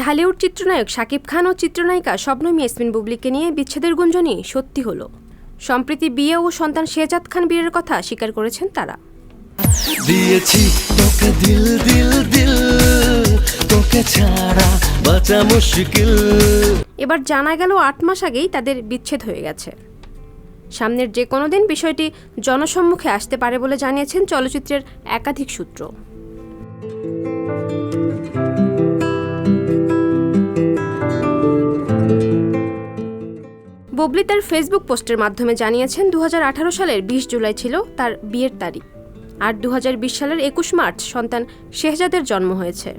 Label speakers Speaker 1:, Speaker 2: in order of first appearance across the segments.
Speaker 1: ঢালিউড চিত্রনায়ক শাকিব খান ও চিত্রনায়িকা শবনম ইয়াসমিন বুবলিকে নিয়ে বিচ্ছেদের গুঞ্জনই সত্যি হলো। সম্প্রতি বিয়ে ও সন্তান শেহজাদ খান বীরের কথা স্বীকার করেছেন তারা।
Speaker 2: দিয়েছি তোকে দিল দিল দিল তোকে ছাড়া বাঁচা মুশকিল।
Speaker 1: এবার জানা গেল আট মাস আগেই তাদের বিচ্ছেদ হয়ে গেছে। সামনের যে কোনো দিন বিষয়টি জনসম্মুখে আসতে পারে বলে জানিয়েছেন চলচ্চিত্রের একাধিক সূত্র। বুবলি তার ফেসবুক পোস্টের মাধ্যমে জানিয়েছেন দু হাজার আঠারো সালের বিশ জুলাই ছিল তার বিয়ের তারিখ আর দু হাজার বিশ সালের একুশ মার্চ সন্তান শেহজাদের জন্ম হয়েছে।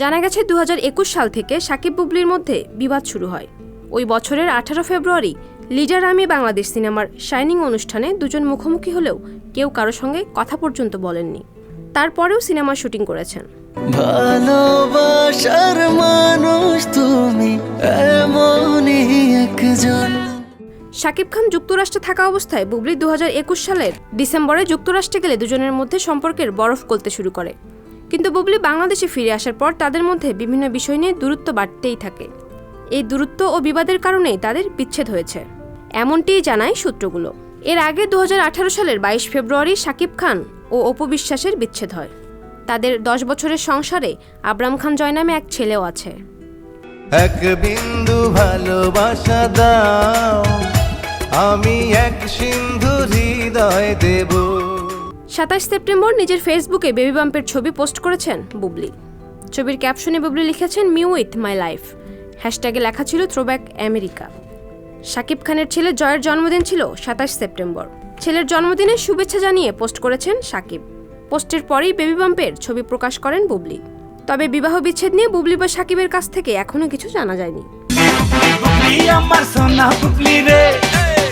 Speaker 1: জানা গেছে দু হাজার একুশ সাল থেকে সাকিব বুবলির মধ্যে বিবাদ শুরু হয়। ওই বছরের আঠারো ফেব্রুয়ারি লিডার আমি বাংলাদেশ সিনেমার শাইনিং অনুষ্ঠানে দুজন মুখোমুখি হলেও কেউ কারও সঙ্গে কথা পর্যন্ত বলেননি। তারপরেও সিনেমা শুটিং করেছেন।
Speaker 2: ভালোবাসার
Speaker 1: শাকিব খান যুক্তরাষ্ট্রে থাকা অবস্থায় বুবলি দু হাজার একুশ সালের ডিসেম্বরে যুক্তরাষ্ট্রে গেলে দুজনের মধ্যে সম্পর্কের বরফ গলতে শুরু করে। কিন্তু বুবলি বাংলাদেশে ফিরে আসার পর তাদের মধ্যে বিভিন্ন বিষয় নিয়ে দূরত্ব বাড়তেই থাকে। এই দূরত্ব ও বিবাদের কারণেই তাদের বিচ্ছেদ হয়েছে। এমনটিই জানায় সূত্রগুলো। এর আগে দু হাজার আঠারো সালের বাইশ ফেব্রুয়ারি শাকিব খান ও অপবিশ্বাসের বিচ্ছেদ হয়। তাদের দশ বছরের সংসারে আবরাম খান জয় নামে এক ছেলেও আছে।
Speaker 3: এক বিন্দু ভালোবাসা দাও। আমি এক সিন্ধু হৃদয় দেব।
Speaker 1: সাতাশ সেপ্টেম্বর নিজের ফেসবুকে বেবি বাম্পের ছবি পোস্ট করেছেন বুবলি। ছবির ক্যাপশনে বুবলি লিখেছেন মিউ উইথ মাই লাইফ হ্যাশট্যাগে লেখা ছিল থ্রোব্যাক আমেরিকা শাকিব খানের ছেলে জয়ের জন্মদিন ছিল সাতাশ সেপ্টেম্বর। ছেলের জন্মদিনে শুভেচ্ছা জানিয়ে পোস্ট করেছেন শাকিব পোস্টের পরেই বেবি বাম্পের ছবি প্রকাশ করেন বুবলি। তবে বিবাহ বিচ্ছেদ নিয়ে বুবলি বা শাকিবের কাছ থেকে এখনও কিছু জানা যায়নি।